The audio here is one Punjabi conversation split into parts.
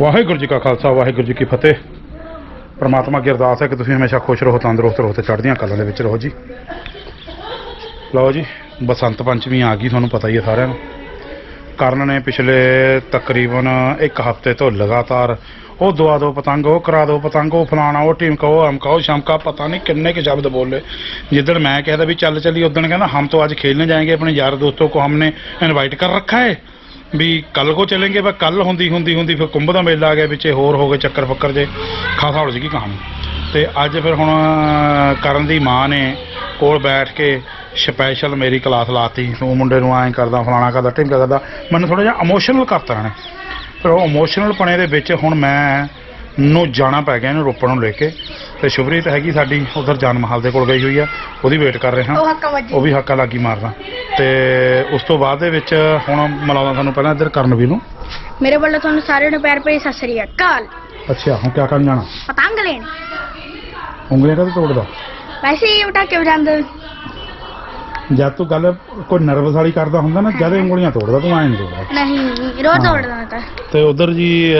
ਵਾਹਿਗੁਰੂ ਜੀ ਕਾ ਖਾਲਸਾ, ਵਾਹਿਗੁਰੂ ਜੀ ਕੀ ਫਤਿਹ। ਪਰਮਾਤਮਾ ਕੀ ਅਰਦਾਸ ਹੈ ਕਿ ਤੁਸੀਂ ਹਮੇਸ਼ਾ ਖੁਸ਼ ਰਹੋ, ਤੰਦਰੁਸਤ ਰਹੋ ਤੇ ਚੜ੍ਹਦੀਆਂ ਕਲਾਂ ਦੇ ਵਿੱਚ ਰਹੋ ਜੀ। ਲਓ ਜੀ, ਬਸੰਤ ਪੰਚਮੀ ਆ ਗਈ, ਤੁਹਾਨੂੰ ਪਤਾ ਹੀ ਹੈ ਸਾਰਿਆਂ ਨੂੰ। ਕਰਨ ਨੇ ਪਿਛਲੇ ਤਕਰੀਬਨ ਇੱਕ ਹਫ਼ਤੇ ਤੋਂ ਲਗਾਤਾਰ ਉਹ ਦਵਾ ਦੋ ਪਤੰਗ, ਉਹ ਕਰਾ ਦੋ ਪਤੰਗ, ਉਹ ਫਲਾਣਾ, ਉਹ ਟੀਮ ਕਹੋ ਹਮ ਕਹੋ ਸ਼ਮਕਾ, ਪਤਾ ਨਹੀਂ ਕਿੰਨੇ ਕੇ ਸ਼ਬਦ ਬੋਲੇ। ਜਿੱਦਣ ਮੈਂ ਕਹਿੰਦਾ ਵੀ ਚੱਲ ਚੱਲੀ ਉਦੋਂ ਕਹਿੰਦਾ, ਹਮ ਤੋਂ ਅੱਜ ਖੇਲਣ ਜਾਏਗੇ, ਆਪਣੇ ਯਾਰ ਦੋਸਤੋ ਕੋ ਹਮਨੇ ਇਨਵਾਈਟ ਕਰ ਰੱਖਾ ਹੈ? ਵੀ ਕੱਲ ਕੋ ਚलेंगे ਪਰ ਕੱਲ ਹੁੰਦੀ ਹੁੰਦੀ ਹੁੰਦੀ ਫਿਰ ਕੁੰਭ ਦਾ ਮੇਲਾ ਆ ਗਿਆ, ਵਿੱਚੇ ਹੋਰ ਹੋ ਗਏ ਚੱਕਰ ਫੱਕਰ ਜੇ, ਖਾਸਾ ਉਲਝ ਗਈ ਕਹਾਣੀ। ਤੇ ਅੱਜ ਫਿਰ ਹੁਣ ਕਰਨ ਦੀ ਮਾਂ ਨੇ ਕੋਲ ਬੈਠ ਕੇ ਸਪੈਸ਼ਲ ਮੇਰੀ ਕਲਾਸ ਲਾਤੀ, ਤੂੰ ਮੁੰਡੇ ਨੂੰ ਐਂ ਕਰਦਾ, ਫਲਾਣਾ ਕਰਦਾ, ਢਿੰਗਾ ਕਰਦਾ, ਮੈਨੂੰ ਥੋੜਾ ਜਿਹਾ ਇਮੋਸ਼ਨਲ ਕਰਤਾ ਨੇ ਪਰ ਉਹ ਇਮੋਸ਼ਨਲ ਪਣੇ ਦੇ ਵਿੱਚ ਹੁਣ ਮੈਂ ਨੂੰ ਜਾਣਾ ਪੈ ਗਿਆ ਇਹਨੂੰ ਰੋਪੜ ਨੂੰ ਲੈ ਕੇ। ਤੇ ਸ਼ੁਭਰੀਤ ਹੈਗੀ ਸਾਡੀ ਉਧਰ ਜਾਨ ਮਹਲ ਦੇ ਕੋਲ ਗਈ ਹੋਈ ਆ। ਉਹਦੀ ਵੇਟ ਕਰ ਰਹੇ। ਹਾਂ ਉਹ ਵੀ ਹੱਕਾ ਲੱਗੀ ਮਾਰਦਾ। ਤੇ ਉਸ ਤੋਂ ਬਾਅਦ ਦੇ ਵਿੱਚ ਹੁਣ ਮਿਲਾਉਂਦਾ ਤੁਹਾਨੂੰ ਪਹਿਲਾਂ ਇੱਧਰ ਕਰਨਵੀਰ ਨੂੰ। ਮੇਰੇ ਵੱਲੋਂ ਤੁਹਾਨੂੰ ਸਾਰਿਆਂ ਨੂੰ ਪਿਆਰ ਭਰੀ ਸਤਿ ਸ੍ਰੀ ਅਕਾਲ। ਅੱਛਾ ਹੁਣ ਕਿਆ ਕਰਨ ਜਾਣਾ? ਪਤੰਗ ਲੈਣ। ਉਂਗਲੀਆਂ ਕਦੇ ਤੋੜਦਾ ਵੈਸੇ ਹੀ ਉਟਾ ਕੇ ਵਜਾਉਂਦੇ। ਜਦ ਤੂੰ ਗੱਲ ਕੋਈ ਨਰਵਸ ਵਾਲੀ ਕਰਦਾ ਹੁੰਦਾ ਨਾ ਜਦ ਉਂਗਲੀਆਂ ਤੋੜਦਾ ਤੂੰ ਐਂ ਨਹੀਂ ਤੋੜਦਾ। ਨਹੀਂ ਰੋਜ਼। ਤੋੜਦਾ ਤੇ। ਉਧਰ ਜੀ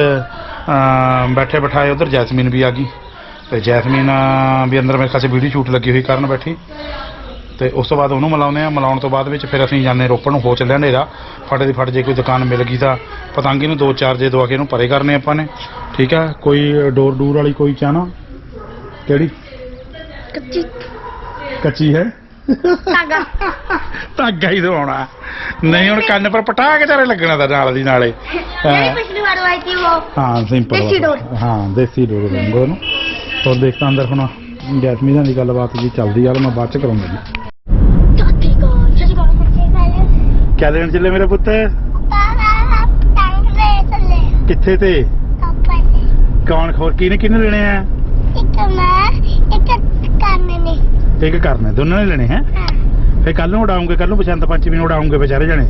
ਬੈਠੇ ਬਿਠਾਏ ਉਧਰ ਜੈਸਮੀਨ ਵੀ ਆ ਗਈ। ਤੇ ਜੈਸਮੀਨ ਵੀ ਅੰਦਰ ਮੇਰੇ ਖਾਸੇ ਵੀਡੀਓ ਸ਼ੂਟ ਲੱਗੀ ਹੋਈ ਕਰਨ ਬੈਠੀ। ਤੇ ਉਸ ਤੋਂ ਬਾਅਦ ਉਹਨੂੰ ਮਿਲਾਉਂਦੇ ਆ ਮਿਲਾਉਣ ਤੋਂ ਬਾਅਦ ਵਿੱਚ ਫਿਰ ਅਸੀਂ ਜਾਂਦੇ ਰੋਪੜ ਨੂੰ ਹੋ ਚੱਲਿਆ ਹਨੇਰਾ ਫਟੇ ਦੀ ਫਟ ਜੇ ਕੋਈ ਦੁਕਾਨ ਮਿਲ ਗਈ ਤਾਂ ਪਤੰਗੀ ਨੂੰ ਦੋ ਚਾਰ ਜੇ ਦਵਾ ਕੇ ਇਹਨੂੰ ਪਰੇ ਕਰਨੇ ਆਪਾਂ ਨੇ। ਠੀਕ ਹੈ? ਕੋਈ ਡੋਰ ਡੂਰ ਵਾਲੀ ਕੋਈ ਚਾਹਨਾ? ਕਿਹੜੀ? ਕੱਚੀ। ਕੱਚੀ ਹੈ? ਧਾਗਾ। ਧਾਗਾ ਹੀ ਦਵਾਉਣਾ। ਨਹੀਂ ਹੁਣ ਕੰਨ ਪਰ ਪਟਾ ਕੇ ਚਾਰੇ ਲੱਗਣਾ ਤਾਂ ਨਾਲ ਦੀ ਨਾਲੇ। ਜਿਹੜੀ ਹਾਂ। ਪਿਛਲੀ ਵਾਰ ਆਈ ਸੀ ਉਹ ਹਾਂ ਸਿੰਪਲ ਦੇਸੀ ਡੋਰ। ਹਾਂ ਦੇਸੀ ਡੋਰ ਲੰਗੋ ਉਹਨੂੰ। ਤੋਂ ਦੇਖਦਾ ਅੰਦਰ ਹੁਣ ਜੈਸਮੀਨ ਦੀ ਗੱਲਬਾਤ ਜੀ ਚੱਲਦੀ ਆ ਮੈਂ ਬਾਅਦ ਚ ਕਰੂੰਗਾ ਜੀ। ਕਿਆ ਲੈਣ ਚੱਲੇ ਮੇਰੇ ਪੁੱਤ? ਕਿੱਥੇ ਤੇ? ਕੌਣ ਖੋਰ ਕਿਹਨੇ ਕਿਹਨੇ ਲੈਣੇ ਆ? ਇੱਕ ਮੈਂ ਇੱਕ ਕਰਨੇ ਦੋਨਾਂ ਨੇ ਲੈਣੇ ਹੈ। ਹਾਂ ਫੇ ਕੱਲ ਨੂੰ ਉਡਾਉਂਗੇ ਕੱਲ ਨੂੰ ਬਸੰਤ ਪੰਚਮੀ ਨੂੰ ਉਡਾਉਂਗੇ ਵਿਚਾਰੇ ਜਣੇ।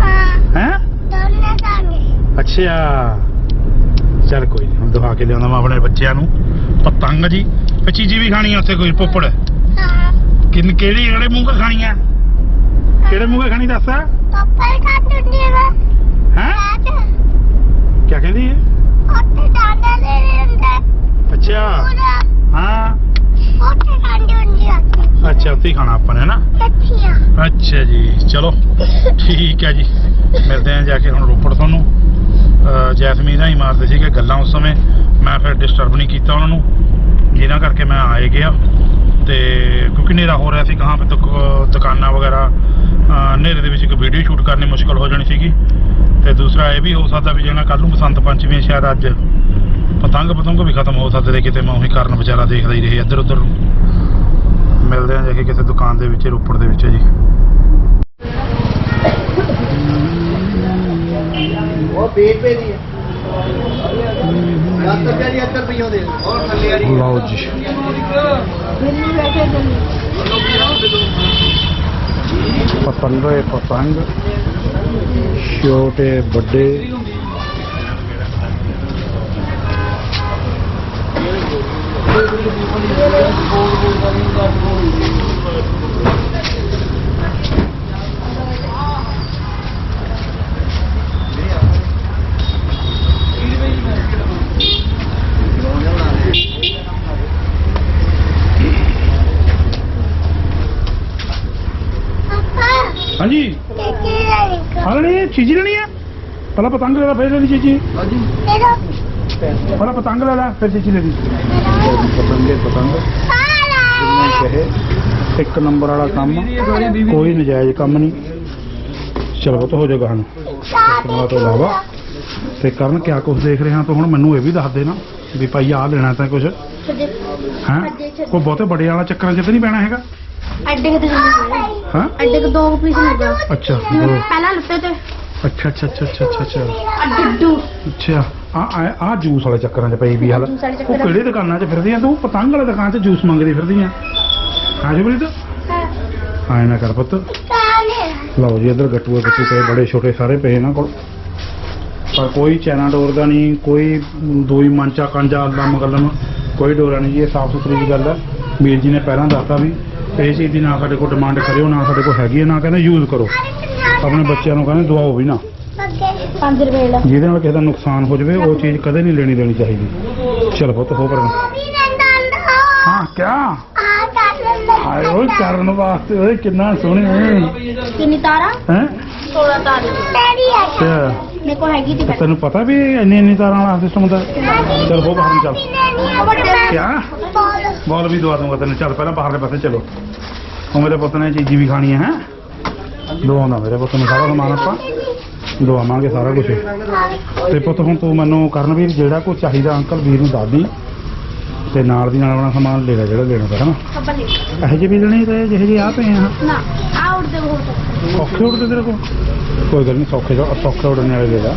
ਹਾਂ ਹੈ? ਦੋਨੇ ਅੱਛਾ। ਚੱਲ ਕੋਈ ਨਹੀਂ ਹੁਣ ਦਿਖਾ ਕੇ ਲਿਆਉਂਦਾ ਮੈਂ ਆਪਣੇ ਬੱਚਿਆਂ ਨੂੰ। ਪਤੰਗ ਜੀ ਫੇ ਚੀਜ਼ੀ ਵੀ ਖਾਣੀ ਆ ਉੱਥੇ ਕੋਈ ਪੁੱਪੜ। ਹਾਂ। ਕਿੰਨ ਕਿਹੜੀ ਕਿਹੜੇ ਮੂੰਹ ਕੇ ਖਾਣੀ ਆ? ਕਿਹੜੇ ਮੂੰਹ ਕੇ ਖਾਣੀ ਦੱਸ? ਹੈ ਪਾਪਾ ਕਾ ਟੁੱਟੀ ਵਾ ਅੱਜ ਕਿਆ ਕਹਿੰਦੀ ਹੈ ਉੱਥੇ ਡਾਂਡਾ ਲੈ ਲੈਂਦਾ। ਅੱਛਾ। ਪੂਰਾ। ਹਾਂ। ਉੱਥੇ ਡਾਂਡੀ ਹੁੰਦੀ ਆ ਅੱਛਾ ਉੱਥੇ ਹੀ ਖਾਣਾ ਆਪਾਂ ਨੇ ਨਾ? ਕੱਚੀਆਂ। ਅੱਛਾ ਜੀ ਚਲੋ ਠੀਕ ਹੈ ਜੀ। ਮਿਲਦੇ ਆਂ ਜਾ ਕੇ ਹੁਣ ਰੋਪੜ ਤੁਹਾਨੂੰ। ਜੈਸਮੀਨ ਹੀ ਮਾਰਦੇ ਸੀਗੇ ਗੱਲਾਂ ਉਸ ਸਮੇਂ। ਮੈਂ ਫਿਰ ਡਿਸਟਰਬ ਨਹੀਂ ਕੀਤਾ ਉਹਨਾਂ ਨੂੰ। ਜਿਨ੍ਹਾਂ ਕਰਕੇ ਮੈਂ ਆਏ ਗਿਆ। ਤੇ ਕਿਉਂਕਿ ਹਨੇਰਾ ਹੋ ਰਿਹਾ ਸੀ ਕਹਾਂ ਪੇ ਦੁਕਾਨਾਂ ਵਗੈਰਾ ਹਨੇਰੇ ਦੇ ਵਿੱਚ ਇੱਕ ਵੀਡੀਓ ਸ਼ੂਟ ਕਰਨੀ ਮੁਸ਼ਕਲ ਹੋ ਜਾਣੀ ਸੀਗੀ। ਤੇ ਦੂਸਰਾ ਇਹ ਵੀ ਹੋ ਸਕਦਾ ਵੀ ਜਿਹੜਾ ਕੱਲ ਨੂੰ ਬਸੰਤ ਪੰਚਮੀ ਸ਼ਾਇਦ ਅੱਜ। ਪਤੰਗ ਪਤੰਗ ਵੀ ਖਤਮ ਹੋ ਸਕਦੇ ਕਿਤੇ ਮੈਂ ਉਹੀ ਕਾਰਨ ਵਿਚਾਰਾ ਦੇਖਦਾ ਹੀ ਰਹੇ ਇੱਧਰ ਉੱਧਰ ਮਿਲਦੇ ਆਂ ਜਾ ਕੇ ਕਿਸੇ ਦੁਕਾਨ ਦੇ ਵਿੱਚ ਰੋਪੜ ਦੇ ਵਿੱਚ ਜੀ। ਉਹ 20 ਰੁਪਏ ਦੀ ਹੈ। 10 ਰੁਪਏ ਦੀ 70 ਰੁਪਏ ਦੇ ਔਰ ਥੱਲੇ ਵਾਲੀ। ਲਓ ਜੀ। ਦਿੱਲੀ ਬੈਠੇ ਦਿੱਲੀ ਪਤੰਗੇ ਪਤੰਗ। ਛੋਟੇ ਵੱਡੇ ਪਾਪਾ ਹਾਂਜੀ। ਕਿੱਥੇ ਲੈ ਹਾਂ ਲੈਣੀ ਚੀਜ਼ੀ ਲੈਣੀ ਹੈ ਪਹਿਲਾਂ ਪਤੰਗ ਲੈ ਲੈ ਫਿਰ ਲੈਣੀ ਚੀਜ਼ੀ। ਹਾਂਜੀ। ਪਤੰਗ ਲੈ ਲੈ ਫਿਰ ਚੀਜ਼ੀ ਲੈਣੀ ਪਤੰਗੇ ਪਤੰਗ ਜਿੰਨੇ ਪਾਲਾ ਕਹੇ ਇੱਕ ਨੰਬਰ ਵਾਲਾ ਕੰਮ ਕੋਈ ਨਜਾਇਜ਼ ਕੰਮ ਨਹੀਂ। ਚਲੋ ਤਾਂ ਹੋ ਜਾਏਗਾ ਹਨ ਇਸ ਤੋਂ ਇਲਾਵਾ ਤੇ ਕਰਨ ਕਿਆ ਕੁਝ ਦੇਖ ਰਿਹਾ ਤੂੰ ਹੁਣ ਮੈਨੂੰ ਇਹ ਵੀ ਦੱਸ ਦੇ ਨਾ ਵੀ ਭਾਈ ਆਹ ਲੈਣਾ ਤਾਂ ਕੁਝ ਹੈਂ? ਕੋਈ ਬਹੁਤੇ ਵੱਡੇ ਵਾਲਾ ਚੱਕਰਾਂ 'ਚ ਤਾਂ ਨਹੀਂ ਪੈਣਾ ਹੈਗਾ? ਅੱਡੇ ਕਿਤੇ ਜਾਂਦੇ ਹਾਂ? ਅੱਡੇ ਕੋ ਦੋ ਪੀਸ ਮਿਲਦਾ ਅੱਛਾ। ਪਹਿਲਾਂ ਲੁੱਟੇ ਤੇ। ਅੱਛਾ ਅੱਛਾ ਅੱਛਾ ਅੱਛਾ ਅੱਛਾ ਅੱਛਾ। ਆ ਆ ਜੂਸ ਵਾਲੇ ਚੱਕਰਾਂ 'ਚ ਪਈ ਵੀ ਹਾਲ। ਜੂਸ ਵਾਲੇ ਉਹ ਚੱਕਰਾਂ। ਕਿਹੜੇ ਦੁਕਾਨਾਂ 'ਚ ਫਿਰਦੀ ਆ ਤੂੰ ਪਤੰਗ ਵਾਲੇ ਦੁਕਾਨ 'ਚ ਜੂਸ ਮੰਗਦੀ ਫਿਰਦੀ ਆ ਹਾਂ। ਜਬਰੀਤ ਆਏ ਨਾ ਕਰ ਪੁੱਤ। ਲਓ ਜੀ ਇੱਧਰ ਗੱਟੂਏ ਗੱਟੂ ਪਏ ਬੜੇ ਛੋਟੇ ਸਾਰੇ ਪਏ ਇਹਨਾਂ ਕੋਲ। ਪਰ ਕੋਈ ਚੈਨਾ ਡੋਰ ਦਾ ਨਹੀਂ ਕੋਈ ਦੋਈ ਮੰਚਾ ਕਾਂਜਾ ਅੱਲਾ ਮਗਲਮ ਕੋਈ ਡੋਰਾ ਨਹੀਂ ਜੀ ਇਹ ਸਾਫ਼ ਸੁਥਰੀ ਜੀ ਗੱਲ ਹੈ ਵੀਰ ਜੀ ਨੇ ਪਹਿਲਾਂ ਦੱਸਤਾ ਵੀ ਇਹ ਚੀਜ਼ ਦੀ ਨਾ ਸਾਡੇ ਕੋਲ ਡਿਮਾਂਡ ਕਰਿਓ ਨਾ ਸਾਡੇ ਕੋਲ ਹੈਗੀ ਹੈ ਨਾ ਕਹਿੰਦੇ ਯੂਜ਼ ਕਰੋ। ਆਪਣੇ ਬੱਚਿਆਂ ਨੂੰ ਕਹਿੰਦੇ ਦਵਾਓ ਵੀ ਨਾ। ਬੱਗੇ 5 ਰੁਪਏ ਦਾ ਜਿਹਦੇ ਨਾਲ ਕਿਸੇ ਦਾ ਨੁਕਸਾਨ ਹੋ ਜਾਵੇ ਉਹ ਚੀਜ਼ ਕਦੇ ਨਹੀਂ ਲੈਣੀ ਦੇਣੀ ਚਾਹੀਦੀ। ਚਲ ਪੁੱਤ ਹੋ ਪਰ। ਹਾਂ ਕਿਆ? ਹਾਏ ਓਏ ਕਰਨ ਵਾਸਤੇ ਓਏ ਕਿੰਨਾ ਸੋਹਣੀ। ਕਿੰਨੀ ਤਾਰਾ? ਹੈ? 16 ਤਾਰੇ। ਤੇਰੀ ਹੈ ਅੱਛਾ। ਮੇਰੇ ਕੋਲ ਹੈਗੀ ਤੀ ਪਹਿਲਾਂ ਤੈਨੂੰ ਪਤਾ ਵੀ ਇੰਨੀ ਇੰਨੀ ਤਾਰਾਂ ਵਾਲਾ ਸਿਸਟਮ ਹੁੰਦਾ? ਚਲ ਹੋ ਬਾਹਰ ਨੂੰ ਚੱਲ। ਕਿਆ? ਬੋਲ ਵੀ ਦਵਾ ਦੂੰਗਾ ਤੈਨੂੰ। ਚੱਲ ਪਹਿਲਾਂ ਬਾਹਰਲੇ ਪਾਸੇ ਚਲੋ। ਉਹ ਮੇਰੇ ਪੁੱਤ ਨੇ ਚੀਜ਼ੀ ਵੀ ਖਾਣੀ ਹੈ? ਦਵਾਉਂਦਾ ਮੇਰੇ ਪੁੱਤ ਨੂੰ ਸਾਰਾ ਸਮਾਨ ਆਪਾਂ। ਦਵਾਵਾਂਗੇ ਸਾਰਾ ਕੁਝ ਤੇ ਪੁੱਤ ਹੁਣ ਤੂੰ ਮੈਨੂੰ ਕਰਨਵੀਰ ਜਿਹੜਾ ਕੋਈ ਚਾਹੀਦਾ ਅੰਕਲ ਵੀਰ ਨੂੰ ਦੱਸ ਦੀ। ਤੇ ਨਾਲ ਦੀ ਨਾਲ ਆਪਣਾ ਸਮਾਨ ਲੈ ਲੈ ਜਿਹੜਾ ਲੈਣਾ ਪੈਣਾ ਖੱਬਾ ਲੈ ਇਹੋ ਜਿਹੇ ਵੀ ਲੈਣੇ ਤੇ ਜਿਹੇ ਜਿਹੇ ਆ ਪਏ ਆ? ਨਾ ਆ ਉੜਦੇ ਬਹੁਤ ਔਖੇ ਉੜਦੇ ਤੇਰੇ ਕੋਈ ਗੱਲ ਨਹੀਂ ਸੌਖੇ ਸੌਖੇ ਉੜਨੇ ਵਾਲੇ ਲੈ ਲੈ।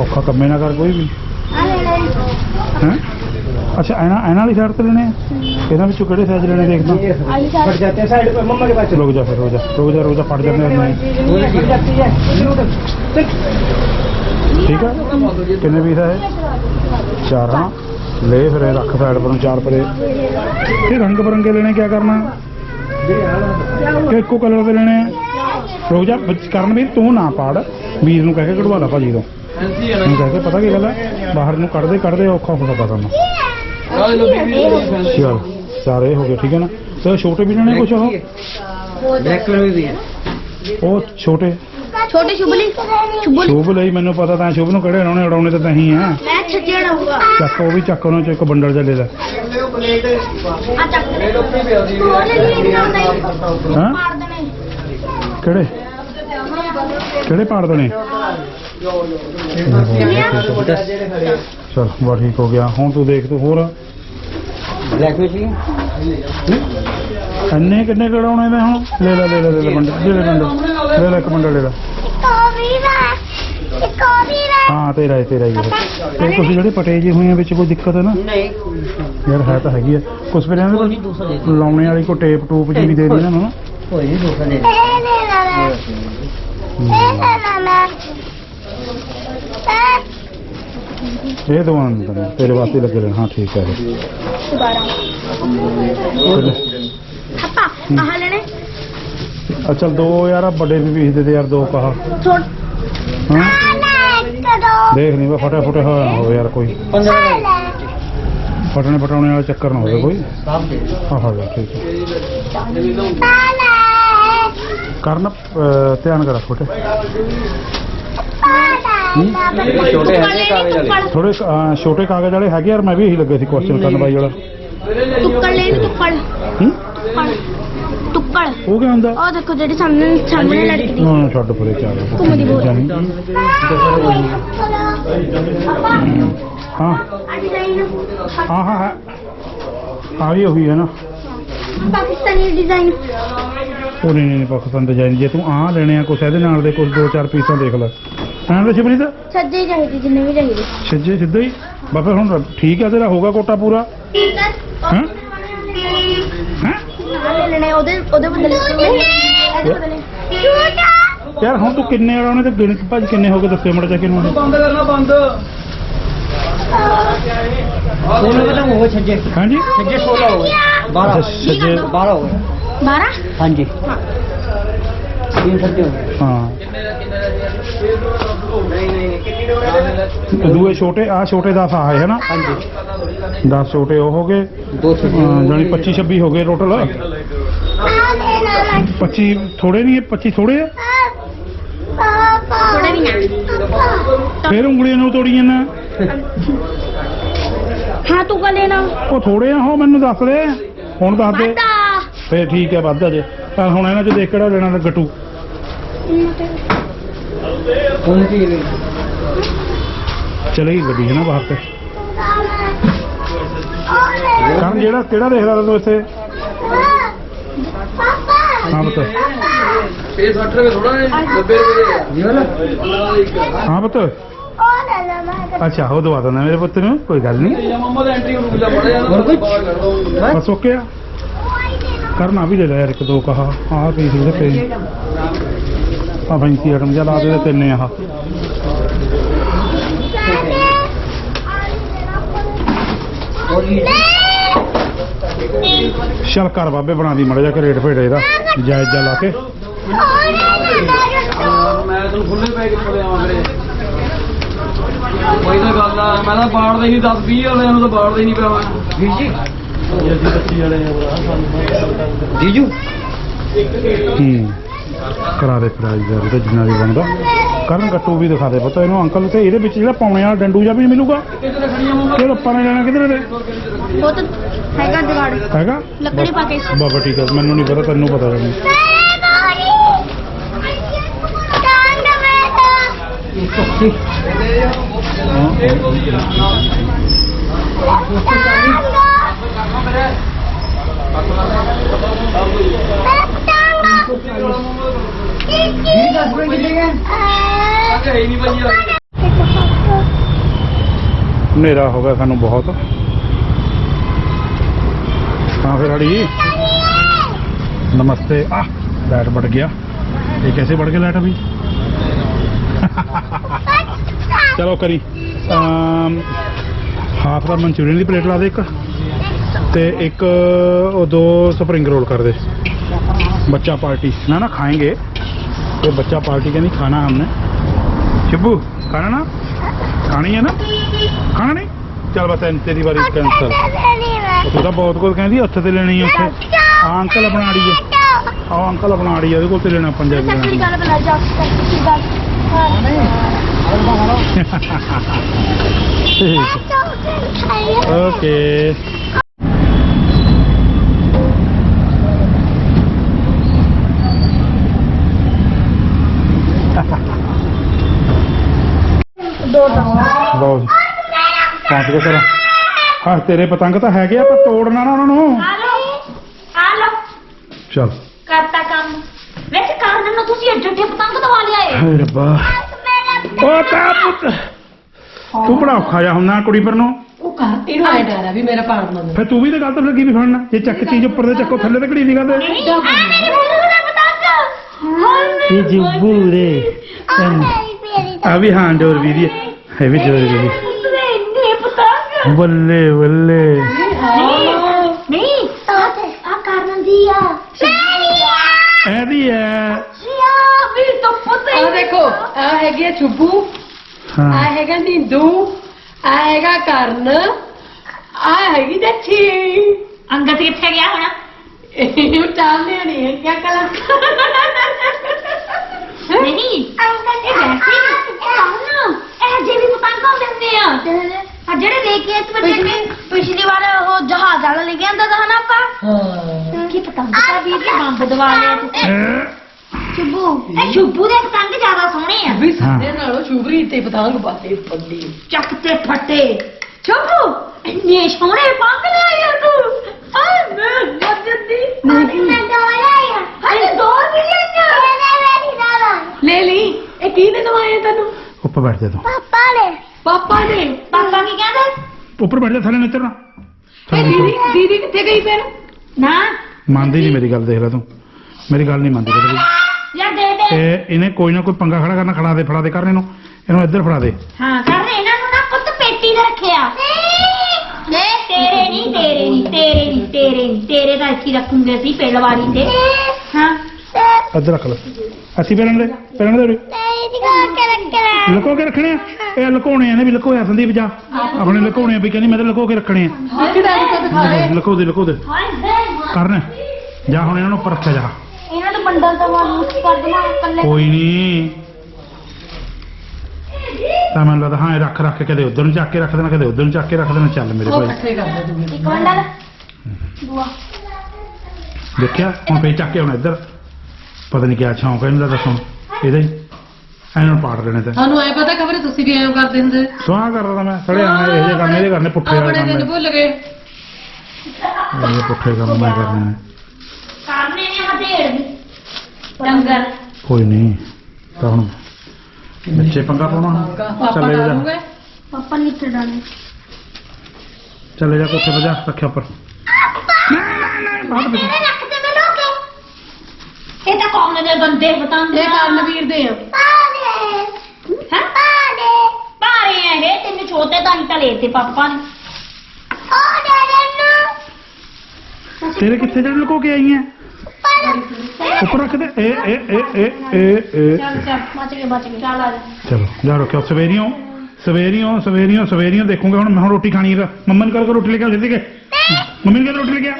ਔਖਾ ਕੰਮੇ ਨਾ ਕਰ ਕੋਈ ਵੀ। ਹੈ? ਅੱਛਾ ਇਹਨਾਂ ਇਹਨਾਂ ਵਾਲੀ ਸਾਈਡ ਤੇ ਲੈਣੇ ਆ? ਇਹਨਾਂ ਵਿੱਚੋਂ ਕਿਹੜੇ ਸਾਈਜ਼ ਲੈਣੇ ਦੇਖਦਾ ਆਈ फट ਸਾਰ जाते हैं साइड पर मम्मा के पास ਰੁਕ ਜਾ ਫਿਰ ਰੁਕ ਜਾ ਰੁਕ ਜਾ ਰੁਕ ਜਾ ਫਟ ਜਾਂਦੇ ਨੇ फट जाती है ਠੀਕ ਆ ਕਿੰਨੇ ਪੀਸ ਹੈ ਚਾਰ ਹਾਂ ਲੈ ਫਿਰ ਇਹ ਰੱਖ ਸਾਈਡ ਪਰ ਨੂੰ ਚਾਰ ਪਰੇ ਇਹ ਰੰਗ ਬਰੰਗੇ ਲੈਣੇ ਕੀ ਕਰਨਾ ਕਿ ਇੱਕੋ ਕਲਰ ਦੇ ਲੈਣੇ ਆ ਰੁਕ ਜਾ ਬੱਚ- ਕਰਨ ਵੀਰ ਤੂੰ ਨਾ ਪਾੜ ਵੀਰ ਨੂੰ ਕਹਿ ਕੇ ਕਢਵਾ ਲਾ ਭਾਜੀ ਤੋਂ ਨੂੰ ਕਹਿ ਕੇ ਪਤਾ ਕੀ ਗੱਲ ਹੈ ਬਾਹਰ ਨੂੰ ਕੱਢਦੇ ਕੱਢਦੇ ਔਖਾ ਹੋ ਸਕਦਾ ਸਾਨੂੰ ਚਲ ਸਾਰੇ ਹੋ ਗਏ ਠੀਕ ਹੈ ਨਾ? ਸਰ ਛੋਟੇ ਵੀ ਲੈਣੇ ਕੁਝ ਉਹ? ਬਲੈਕ ਕਲਰ ਵੀ ਹੈ। ਉਹ ਛੋਟੇ। ਛੋਟੇ ਸ਼ੁਭ ਲਈ ਮੈਨੂੰ ਪਤਾ ਤਾਂ ਸ਼ੁਭ ਨੂੰ ਕਿਹੜੇ ਉਡਾਉਣੇ ਉਡਾਉਣੇ ਤਾਂ ਤਹੀਂ ਆ। ਮੈਂ ਛੱਜੇ ਉਡਾਉਂਗਾ ਚੱਕ ਵੀ ਚੱਕ ਉਹਨਾਂ ਚੋਂ ਬੰਡਲ ਜਿਹਾ ਲੈ ਲੈ। ਕਿਹੜੇ? ਕਿਹੜੇ ਪਾੜ ਦਣੇ? ਚਲ ਬਾ ਹੋ ਗਿਆ। ਹੁਣ ਤੂੰ ਦੇਖ ਤੂੰ ਹੋਰ। ਲੈ ਕੇ ਸੀ? ਅੰਨੇ ਕਿੰਨੇ ਕਢਾਉਣੇ ਮੈਂ ਹੁਣ? ਲੈ ਲੈ ਲੈ ਲੈ ਲੈ ਬੰਦਾ ਲੈ ਲੈ ਬੰਦਾ। ਲੈ ਲੈ ਇੱਕ ਬੰਦਾ ਲੈ ਲੈ ਹਾਂ ਤੇਰਾ ਹੈ ਤੇਰਾ ਹੀ ਤੇ ਕੁਝ ਜਿਹੜੇ ਪਟੇ ਜੇ ਹੋਏ ਵਿੱਚ ਕੋਈ ਦਿੱਕਤ ਹੈ ਨਾ? ਨਹੀਂ। ਯਾਰ ਹੈ ਤਾਂ ਹੈਗੀ ਆ। ਕੁਝ ਫਿਰ ਇਹਨਾਂ ਨੂੰ ਲਾਉਣੇ ਵਾਲੀ ਕੋ ਟੇਪ ਟੂਪ ਜੀ ਵੀ ਦੇ ਦੇ ਇਹਨਾਂ ਨੂੰ। ਕੋਈ ਨਹੀਂ ਦੂਸਰਾ ਦੇ ਦੇ ਲੈ ਲੈ ਇਹ ਦਵਾਨ ਦੇ ਤੇਰੇ ਵਾਸਤੇ ਲੱਗੇ ਹਾਂ ਠੀਕ ਹੈ। ਦੁਬਾਰਾ। ਅੱਛਾ ਦੋ ਯਾਰ ਆ ਵੱਡੇ ਵੀ ਭੇਜ ਦੇ ਯਾਰ ਦੋ ਕਹਾ ਦੇਖ ਨਹੀਂ ਵਾ ਫਟਾ ਫਟਾ ਹੋਇਆ ਹੋਵੇ ਯਾਰ ਕੋਈ। ਫਟਣੇ ਫਟਾਉਣੇ ਵਾਲਾ ਚੱਕਰ ਨਾ ਹੋਵੇ ਕੋਈ। ਹਾਂ ਹਾਂ ਠੀਕ ਹੈ। ਕਰਨ ਧਿਆਨ ਕਰ ਫੋਟੇ ਥੋੜੇ ਛੋਟੇ ਕਾਗਜ਼ ਵਾਲੇ ਹੈਗੇ ਯਾਰ ਮੈਂ ਵੀ ਇਹੀ ਲੱਗੇ ਸੀ ਕੁਐਸਚਨ ਕਰਨ ਬਾਈ ਵਾਲਾ। ਤੁੱਕੜ ਲੈਣ ਆ ਹੈ? ਨਾ। ਪਾਕਿਸਤਾਨੀ ਡਿਜ਼ਾਈਨ ਉਹ ਨਹੀਂ ਨਹੀਂ, ਪਾਕਿਸਤਾਨ ਦੇ। ਜਾਈਂ ਜੇ ਤੂੰ ਆਹ ਲੈਣੇ ਆ ਕੁਛ ਇਹਦੇ ਨਾਲ ਦੇ ਕੁਛ ਦੋ ਚਾਰ ਪੀਸਾਂ ਦੇਖ ਲੈ। ਐਂ ਤਾਂ ਸ਼ਿਵਨੀ ਦਾ ਸੱਜੇ ਚਾਹੀਦੀ ਜਿੰਨੇ ਵੀ ਚਾਹੀਦੇ ਸਿੱਧੇ ਸਿੱਧੇ ਹੀ ਬਾਬਾ ਹੁਣ ਠੀਕ ਹੈ ਤੇਰਾ ਹੋਗਾ ਕੋਟਾ ਪੂਰਾ ਹੈਂ ਹੈਂ ਆ ਲੈ ਲੈਣੇ ਉਹਦੇ ਉਹਦੇ ਬਦਲੇ ਇਹਦੇ ਬਦਲੇ ਯਾਰ ਹੁਣ ਤੂੰ ਕਿੰਨੇ ਵਾਲਾ ਤੇ ਗਿਣ ਭੱਜ ਕਿੰਨੇ ਹੋ ਗਏ ਦੱਸਿਓ ਮੜਾ ਜਾ ਕੇ ਨੂੰ बंद करना बंद सोलह का हो गए छज्जे ਹਾਂਜੀ छज्जे सोलह हो गए ਅੱਛਾ बारह ਸੱਜੇ बारह हो गए 12 हाँ जी तीन छज्जे हो गए ਹਾਂ ਤੇ ਦੂਏ ਛੋਟੇ ਆ ਛੋਟੇ 10 ਆਏ ਹੈ ਨਾ? ਹਾਂਜੀ। 10 ਛੋਟੇ ਹੋ ਗਏ। ਦੋ 25 26 ਹੋ ਗਏ ਟੋਟਲ 25 ਥੋੜੇ ਨਹੀਂ ਇਹ? 25 ਥੋੜੇ ਆ? ਥੋੜਾ ਵੀ ਨਾ। ਫੇਰ ਉਂਗਲੀਆਂ ਨੂੰ ਤੋੜੀ ਜਾਂਦਾ। ਹਾਂ ਤੂੰ ਕਹ ਲੈਣਾ। ਉਹ ਥੋੜੇ ਆ ਹੋ ਮੈਨੂੰ ਦੱਸ ਦੇ। ਹੁਣ ਦੱਸ ਦੇ। ਫੇਰ ਠੀਕ ਹੈ ਵੱਧ ਜੇ। ਤਾਂ ਹੁਣ ਇਹਨਾਂ ਚ ਦੇਖ ਕਿਹੜਾ ਲੈਣਾ ਤੇ ਗੱਟੂ। ਹੁਣ ਕੀ ਚਲੇ ਹੀ ਲੱਗੀ ਹੈ ਨਾ ਬਾਹਰ ਤੇ? ਕੰਮ ਜਿਹੜਾ ਕਿਹੜਾ ਦੇਖਦਾ ਤੂੰ ਇੱਥੇ? ਹਾਂ ਬਤ ਇਹ 60 ਰੁਪਏ ਥੋੜਾ ਨੇ 90 ਰੁਪਏ ਦੇ ਆ। ਹਾਂ ਬਤ ਅੱਛਾ ਹੋ ਦਵਾ ਦਣਾ ਮੇਰੇ ਪੁੱਤ ਨੂੰ ਕੋਈ ਗੱਲ ਨਹੀਂ। ਮੰਮਾ ਦਾ ਐਂਟਰੀ ਰੂਮ ਦਾ ਬੜਾ ਜਾਣਾ ਬਸ ਓਕੇ ਆ। ਕਰਨਾ ਵੀ ਦੇ ਲੈ ਯਾਰ ਇੱਕ ਦੋ ਕਹਾ ਆਹ ਪੀਸ ਦੇ ਪੇ ਆ 25 ਰਕਮ ਜਲਾ ਦੇ ਤਿੰਨੇ ਆਹ ਚੱਲ ਕਰ ਬਾਬੇ ਬਣਾ ਦੀ ਮੜਾ ਜਾ ਕੇ ਰੇਟ ਫੇਟ ਇਹਦਾ ਜਾਇਜ਼ਾ ਲਾ ਕੇ। ਮੈਂ ਤੈਨੂੰ ਖੁੱਲੇ ਪੈ ਕੇ ਚਲੇ ਆਵਾਂ ਵੀਰੇ ਕੋਈ ਤਾਂ ਗੱਲ ਆ ਮੈਂ ਤਾਂ ਬਾੜਦੇ ਹੀ 10 20 ਵਾਲਿਆਂ ਨੂੰ ਤਾਂ ਬਾੜਦੇ ਨਹੀਂ ਪਿਆ ਵੀਰ ਜੀ ਜੀ ਕਰਾ ਦੇ ਪ੍ਰਾਈਜ਼ ਕਰਨ ਗੱਟੂ ਵੀ ਦਿਖਾ ਦੇ ਪਤਾ ਇਹਨੂੰ ਅੰਕਲ ਤੇ ਇਹਦੇ ਵਿੱਚ ਜਿਹੜਾ ਪਾਉਣੇ ਵਾਲਾ ਡੰਡੂ ਜਿਹਾ ਵੀ ਮਿਲੂਗਾ। ਇਹ ਆਪਾਂ ਨੇ ਲੈਣਾ ਕਿਧਰ ਦੇ ਬਹੁਤ ਹੈਗਾ ਜਗਾੜ ਹੈਗਾ? ਲੱਕੜੀ ਪਾ ਕੇ। ਬਾਬਾ ਠੀਕ ਹੈ ਮੈਨੂੰ ਨਹੀਂ ਪਤਾ ਤੈਨੂੰ ਪਤਾ ਜਾਣੀ ਹੈ ਹੀ। ਨਹੀਂ ਭਾਈ ਯਾਰ ਹਨੇਰਾ ਹੋ ਗਿਆ ਸਾਨੂੰ ਬਹੁਤ ਹਾਂ ਫਿਰ ਅੜੀ नमस्ते आ लाइट बढ़ गया ये कैसे बढ़ गया लाइट अभी ਚਲੋ ਕਰੀ ਅਮ ਹਾਫ ਦਾ ਮਨਚੂਰੀਅਨ ਦੀ ਪਲੇਟ ਲਾ ਦੇ ਇੱਕ ਤੇ ਇੱਕ ਉਹ ਦੋ ਸਪਰਿੰਗ ਰੋਲ ਕਰ ਦੇ बच्चा पार्टी ना ना खाएंगे ये बच्चा पार्टी का नहीं खाना हमने ਸ਼ਿਬੂ ਖਾਣਾ ਨਾ? ਖਾਣੀ ਹੈ ਨਾ? ਖਾਣਾ ਨਹੀਂ? ਚੱਲ ਬਸ ਐਂ ਤੇਰੀ ਵਾਰੀ ਕੈਂਸਲ ਤੂੰ ਤਾਂ ਬਹੁਤ ਕੁਝ ਕਹਿੰਦੀ ਹੱਥ ਤੇ ਲੈਣੀ ਹੈ ਉੱਥੇ। ਆ ਅੰਕਲ ਆਪਣਾ ਅੜੀ ਆ ਅੰਕਲ ਆਪਣਾ ਅੜੀ ਉਹਦੇ ਕੋਲ ਤੇ ਲੈਣਾ ਪੰਜਾਬੀ ਲੈਣਾ। ਗੱਲ ਬਣਾ ਜਾ ਸੱਚੀ ਗੱਲ। ਹਾਂ ਓਕੇ ਦੋ ਦੋ ਲਓ ਜੀ। ਪਹੁੰਚ ਗਏ ਘਰ ਹਾਂ ਤੇਰੇ ਪਤੰਗ ਤਾਂ ਹੈਗੇ ਆ ਪਰ ਤੋੜਨਾ ਨਾ ਉਹਨਾਂ ਨੂੰ। ਆ ਲਓ। ਆ ਲਓ। ਚਲ। ਕਰਤਾ ਕੰਮ। ਵੈਸੇ ਕਾਰਨ ਨੂੰ ਤੁਸੀਂ ਝੂਠੇ ਪਤੰਗ ਦਵਾ ਲਿਆਏ ਹਾਏ ਰੱਬਾ। ਉਹ ਤਾਂ ਪੁੱਤ। ਤੂੰ ਬੜਾ ਔਖਾ ਜਾ ਹੁੰਦਾ ਕੁੜੀ ਪਰ ਨੂੰ। ਉਹ ਕਰ ਇਹਨੂੰ ਐ ਡਰ ਆ ਵੀ ਮੇਰਾ ਪਾਣ ਨਾ ਫਿਰ ਤੂੰ ਵੀ ਤਾਂ ਗਲਤ ਲੱਗੀ ਵੀ ਫੜਨਾ। ਜੇ ਚੱਕ ਚੀਜ਼ ਉੱਪਰ ਦੇ ਚੱਕੋ ਥੱਲੇ ਤੇ ਘੜੀ ਦੀ ਗੱਲ। ਨਹੀਂ ਆ ਮੇਰੇ ਬੋਲੂ ਦਾ ਪਤੰਗ। ਦੇ। ਹਾਂ ਡੋਰ ਵੀ ਦੀ ਹੈ ਵੀ ਡੋਰ ਵੀ ਦੀ ਇੰਨੇ ਪਤੰਗ ਬੱਲੇ ਬੱਲੇ ਨਹੀਂ ਆ ਕਾਰਨ ਦੀ ਆ ਇਹਦੀ ਹੈ ਯਾ ਵੀ ਤਾਂ ਪਤਾ ਹੀ ਆ ਦੇਖੋ ਆ ਹੈਗੀ ਆ ਚੁੱਬੂ ਆ ਹਾਂ ਹੈਗਾ ਨਿੰਦੂ ਆ ਹੈਗਾ ਹੈ? ਨਹੀਂ। ਇਹ ਵੈਸੇ ਹੀ ਕਾਰਨ ਇਹ ਜੇ ਵੀ ਪਤੰਗ ਆਉਂਦੇ ਹੁੰਦੇ ਆ। ਆ ਜਿਹੜੇ ਲੈ ਕੇ ਇਸ ਬੱਚੇ ਨੇ ਪਿਛਲੀ ਵਾਰ ਉਹ ਜਹਾਜ਼ ਵਾਲਾ ਲੈ ਕੇ ਆਂਦਾ ਤਾਂ ਹਨਾ ਆਪਾਂ? ਹਾਂ। ਕੀ ਪਤੰਗ ਦਾ ਵੀਰ ਜੀ ਬੰਬ ਦਵਾ ਲਿਆ ਤੁਸੀਂ। ਸ਼ੁਭੂ। ਇਹ ਸ਼ੁਭੂ ਦੇ ਪਤੰਗ ਜ਼ਿਆਦਾ ਸੋਹਣੇ ਆ। ਵੀ ਸਾਡੇ ਨਾਲੋਂ ਸ਼ੁਭਰੀ ਤੇ ਪਤੰਗ ਬਾਤੇ ਪੱਲੀ। ਚੱਕ ਤੇ ਫੱਟੇ। ਸ਼ੁਭੂ ਇੰਨੇ ਸੋਹਣੇ ਪੰਗ ਲੈ ਆ ਤੂੰ ਆਏ ਮੈਂ ਮੱਜਦੀ ਹਾਏ ਦੋ ਵੀ ਲਈਆਂ ਲੈ ਲਈ ਇਹ ਕਿਹਨੇ ਦਵਾਏ ਤੈਨੂੰ? ਉੱਪਰ ਬੈਠ ਜਾ ਤੂੰ। ਪਾਪਾ ਨੇ। ਪਾਪਾ ਕੀ ਕਹਿੰਦੇ? ਉੱਪਰ ਬੈਠ ਜਾ ਥੱਲੇ ਨਿੱਤਰਨਾ ਇਹ ਦੀਦੀ ਦੀਦੀ ਕਿੱਥੇ ਗਈ ਫਿਰ? ਨਾ। ਮੰਨਦੀ ਨਹੀਂ ਮੇਰੀ ਗੱਲ ਦੇਖ ਲੈ ਤੂੰ। ਮੇਰੀ ਗੱਲ ਨਹੀਂ ਮੰਨਦੀ ਕਦੇ ਵੀ ਯਾਰ ਦੇ ਦੇ। ਇਹ ਇਹਨੇ ਕੋਈ ਨਾ ਕੋਈ ਪੰਗਾ ਖੜਾ ਕਰਨਾ ਖੜਾ ਦੇ ਫੜਾ ਦੇ ਕਰਨੇ ਨੂੰ ਇਹਨੂੰ ਇੱਧਰ ਫੜਾ ਦੇ। ਹਾਂ ਕਰ ਇਹਨਾਂ ਨੂੰ ਨਾ ਪੁੱਤ ਪੇਟੀ ਦੇ ਰੱਖਿਆ ਨੇ ਤੇਰੇ ਨਹੀਂ ਤੇਰੇ ਨਹੀਂ ਤੇਰੇ ਨਹੀਂ ਤੇਰੇ ਨਹੀਂ ਤੇਰੇ ਤਾਂ ਇੱਥੇ ਹੀ ਰੱਖੂਗੇ ਅਸੀਂ ਪੇਲਵਾਰੀ ਤੇ। ਹਾਂ। ਇੱਧਰ ਰੱਖ ਲੈ ਅਸੀਂ ਪੈਣ ਦੇ ਪੈਣ ਦੇ ਉਰੇ। ਲੁਕੋ ਕੇ ਰੱਖਣੇ ਆ? ਇਹ ਲੁਕਾਉਣੇ ਆ ਨੇ ਵੀ ਲੁਕੋਇਆ ਸੰਦੀਪ ਜਾ। ਆਪਣੇ ਲੁਕਾਉਣੇ ਆ ਵੀ ਕਹਿੰਦੀ ਮੈਂ ਤਾਂ ਲੁਕੋ ਕੇ ਰੱਖਣੇ ਆ। ਲੁਕੋ ਦੇ ਲੁਕੋ ਦੇ ਕਰਨ ਜਾ ਹੁਣ ਇਹਨਾਂ ਨੂੰ ਉੱਪਰ ਰੱਖਿਆ ਜਾ। ਇਹਨਾਂ ਨੂੰ ਬੰਡਲ ਤੋਂ ਵਾਪਸ ਕਰ ਦੇਣਾ ਇਕੱਲੇ। ਕੋਈ ਨਹੀਂ ਤਾਂ ਮੈਨੂੰ ਲੱਗਦਾ ਹਾਂ ਇਹ ਰੱਖ ਰੱਖ ਕੇ ਕਦੇ ਉਧਰ ਨੂੰ ਚੱਕ ਕੇ ਰੱਖ ਦੇਣਾ ਕਦੇ ਉਧਰ ਨੂੰ ਚੱਕ ਕੇ ਰੱਖ ਦੇਣਾ ਚੱਲ ਮੇਰੇ ਉਹ ਭਾਈ। ਇਕੱਠੇ ਕਰ ਦੇ ਇੱਕ ਦੇਖਿਆ ਹੁਣ ਪੇ ਚੱਕ ਕੇ ਹੁਣ ਇੱਧਰ। ਪਤਾ ਨਹੀਂ ਕਿਆ ਛੌਂਕ ਹੈ ਇਹਨੂੰ ਦਾ ਦੱਸੋ। ਇਹਦਾ ਹੀ। ਇਹਨਾਂ ਨੂੰ ਪਾੜ ਦੇਣੇ ਤੇ। ਸਾਨੂੰ ਐ ਪਤਾ ਖਬਰ ਤੁਸੀਂ ਵੀ ਐਂ ਕਰਦੇ ਹੁੰਦੇ। ਸੁਆਹ ਕਰਦਾ ਤਾਂ ਮੈਂ ਸੜੇ ਆਣੇ ਇਹ ਜੇ ਕੰਮ ਇਹਦੇ ਕਰਨੇ ਪੁੱਠੇ ਵਾਲੇ ਆਪਣੇ ਕੰਮ ਦਿਨ। ਭੁੱਲ ਗਏ। ਇਹ ਪੁੱਠੇ ਕੰਮ ਮੈਂ ਕਰਨੇ ਨੇ। ਕਰਨੇ ਨੇ ਹਥੇੜ ਦੀ ਡੰਗਰ। ਕੋਈ ਨਹੀਂ ਤਾਂ ਹੁਣ ਬੱਚੇ ਪੰਗਾ ਪਾਉਣਾ ਪਾਪਾ ਚੱਲੇ ਜਾ ਡਾਲੂਗੇ ਪਾਪਾ ਨੀਚੇ ਡਾਲੇ ਚੱਲੇ ਜਾ ਕੋਠੇ ਤੇ ਜਾ ਰੱਖਿਆ ਉੱਪਰ ਬਾਹਰ ਤੇਰੇ ਰੱਖ ਤੇ ਮਿਲੋਗੇ ਇਹ ਤਾਂ ਕੌਣ ਦੇ ਬੰਦੇ ਪਤੰਗ ਇਹ ਕਰਨਵੀਰ ਦੇ ਆ ਹੈ ਭਾਰੇ ਆ ਇਹ ਤੈਨੂੰ ਛੋਟੇ ਤਾਂ ਤਾਂ ਲੈ ਤੇ ਪਾਪਾ ਨੇ ਤੇਰੇ ਕਿੱਥੇ ਜਿਹੜੇ ਲੁਕੋ ਕੇ ਆਈ ਐ ਉੱਪਰ ਰੱਖ ਦੇ। ਇਹ ਇਹ ਇਹ ਇਹ ਇਹ ਇਹ ਚੱਲ ਚੱਲ ਬਚ ਗਏ ਬਚ ਗਏ। ਚੱਲ ਆ ਜਾ। ਚਲੋ ਜਾ ਰੱਖਿਆ ਸਵੇਰੀਓ ਸਵੇਰੀਓ ਸਵੇਰੀਓ ਸਵੇਰੀਓ ਦੇਖੂਗਾ ਹੁਣ। ਮੈਂ ਹੁਣ ਰੋਟੀ ਖਾਣੀ ਹੈ ਮੰਮਾ ਨੂੰ ਕੱਲ ਕੋ ਰੋਟੀ ਲੈ ਕੇ ਆ ਜਲਦੀ ਕੇ ਮੰਮੀ ਨੂੰ ਕਹਿੰਦਾ ਰੋਟੀ ਲੈ ਕੇ ਆ?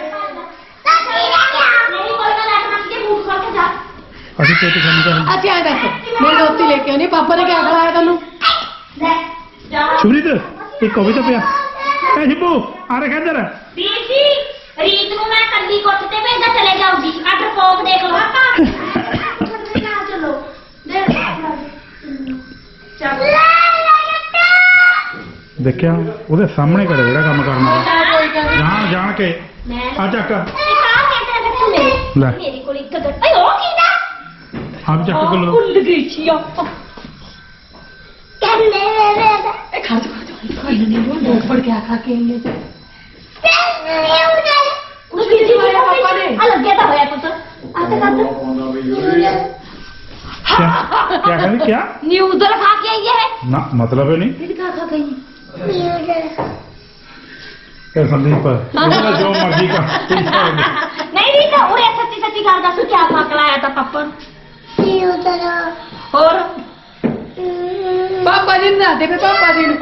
ਨਹੀਂ ਕੋਈ ਨਾ ਲੱਟ ਰੱਖ ਕੇ ਬੂਟ ਖੋਲ ਕੇ ਜਾ। ਅਸੀਂ ਪੇਟ ਖਾਣੀ ਤਾਂ ਅੱਛਾ ਐਂ ਦੱਸ। ਮੈਂ ਰੋਟੀ ਲੈ ਕੇ ਆਉਣੀ ਪਾਪਾ ਨੇ ਕਿਆ ਖਿਲਾਇਆ ਤੈਨੂੰ? ਸ਼ੁਭਰੀਤ ਇੱਕ ਕਵਿਤਾ ਪਿਆ। ਐ ਸ਼ਿਬੂ ਆ ਰਿਹਾ ਵੀਰ ਜੀ। ਰੀਤ ਨੂੰ ਮੈਂ ਕੱਲੀ ਕੋਠ ਤੇ ਭੇਜਦਾ ਚਲੇ ਜਾਊਗੀ। ਆ ਡਰਪੋਕ ਦੇਖ ਲਓ। ਨਾ ਚਲੋ। ਦੇ ਚੱਲ। ਦੇਖਿਆ? ਉਹਦੇ ਸਾਹਮਣੇ ਕਰੇ ਜਿਹੜਾ ਕੰਮ ਕਰਨਾ। ਜਾਣ ਜਾਣ ਕੇ। ਆ ਚੱਕ। ਕਹਿੰਦੇ ਲੈ। ਮੇਰੀ ਕੋਲ ਇੱਕ ਗੱਟ ਓਏ ਉਹ ਕੀ ਦਾ ਆ ਵੀ ਚੱਕ ਕੋਲ। ਭੁੱਲ ਗਈ ਸੀ ਆ ਕੰਨੇ ਵੇ ਇਹ ਖਾ ਜਾ ਖਾ ਜਾ। ਨਹੀਂ ਉਹ ਦੋ ਫੜ ਕੇ ਆ ਖਾ ਕੇ ਆਈਏ ਤੇ ਕੰਨੇ ਉੜੇ ਉਹ ਕੀ ਜੀ ਹੋਇਆ ਪਾਪਾ ਨੇ? ਆ ਲੱਗਿਆ ਤਾਂ ਹੋਇਆ ਪੁੱਤ ਆ ਤੇ ਕਰ ਕਿਆ? ਕਿਆ ਕਹਿੰਦੀ? ਕਿਆ? ਨਿਊਜ਼ ਦਿਖਾ ਕੇ ਆਈ ਹੈ। ਨਾ ਮਤਲਬ ਇਹ ਨਹੀਂ। ਇਹ ਦਿਖਾ ਖਾ ਗਈ ਕਿ ਸੰਦੀਪ ਉਹਦਾ ਜੋ ਮਰਜ਼ੀ ਕਰ ਨਹੀਂ ਨਹੀਂ ਤਾਂ ਉਰੇ ਸੱਚੀ ਸੱਚੀ ਗੱਲ ਦੱਸ ਕਿਆ ਖਾ ਕੇ ਲਾਇਆ ਤਾਂ ਪਾਪਾ ਨੂੰ? ਹੋਰ? ਪਾਪਾ ਜੀ ਨਾ ਦੇ ਪਾਪਾ ਜੀ ਨੂੰ।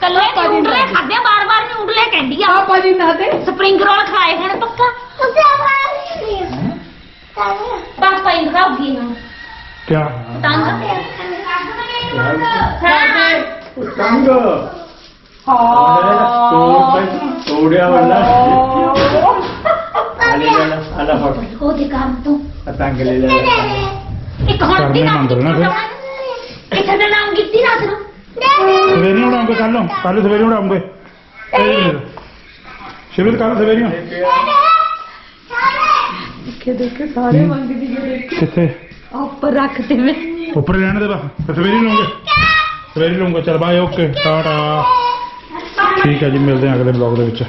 ਕੱਲੇ ਪਾਪਾ ਜੀ ਨਿਊਡਲੇ ਨਾਲ। ਖਾਦੇ ਬਾਰ ਬਾਰ ਨਿਊਡਲੇ ਕਹਿੰਦੀ ਆ। ਪਾਪਾ ਜੀ ਨਾ ਦੇ। ਸਪਰਿੰਗ ਰੋਲ ਖਾਏ ਹਨ ਪੱਕਾ। ਉਸੇ ਵਾਲੀ ਕੰਨੇ ਪਾਪਾ ਇੰਦਰਾ ਉਗੀ ਨਾ ਕਿਆ ਤੰਗ ਕੰਗ ਤੋੜਿਆ ਵਾਲਾ ਆਲੇ ਵਾਲਾ ਆਲਾ ਫਟ ਉਹ ਦੇ ਕੰਮ ਤੂੰ ਪਤੰਗ ਲੈ ਲੈ ਇੱਕ ਹੁਣ ਕਰਨੇ ਦੀ ਨਾਮ ਮੰਗ ਲੈਣਾ ਫਿਰ। ਇੱਥੇ ਦਾ ਨਾਮ ਕੀਤੀ ਰਾਤ ਨੂੰ ਸਵੇਰੇ ਉਡਾਉਂਗੇ ਕੱਲ ਨੂੰ ਕੱਲ ਸਵੇਰੇ ਉਡਾਉਂਗੇ ਸ਼ਿਵਰ ਕੱਲ ਸਵੇਰੇ ਨੂੰ ਦੇਖੇ ਦੇਖੇ ਸਾਰੇ ਮੰਗਦੀ ਜੇ ਦੇਖੇ। ਕਿੱਥੇ? ਉੱਪਰ ਰੱਖ ਤੇ ਮੈਂ। ਉੱਪਰ ਰਹਿਣ ਦੇ ਬਸ ਤੇ ਸਵੇਰੇ ਲਵਾਂਗੇ ਸਵੇਰੇ ਲਵਾਂਗੇ ਚਲ ਬਾਏ ਓਕੇ ਟਾਟਾ। ਠੀਕ ਹੈ ਜੀ ਮਿਲਦੇ ਹਾਂ ਅਗਲੇ ਬਲੌਗ ਦੇ ਵਿੱਚ।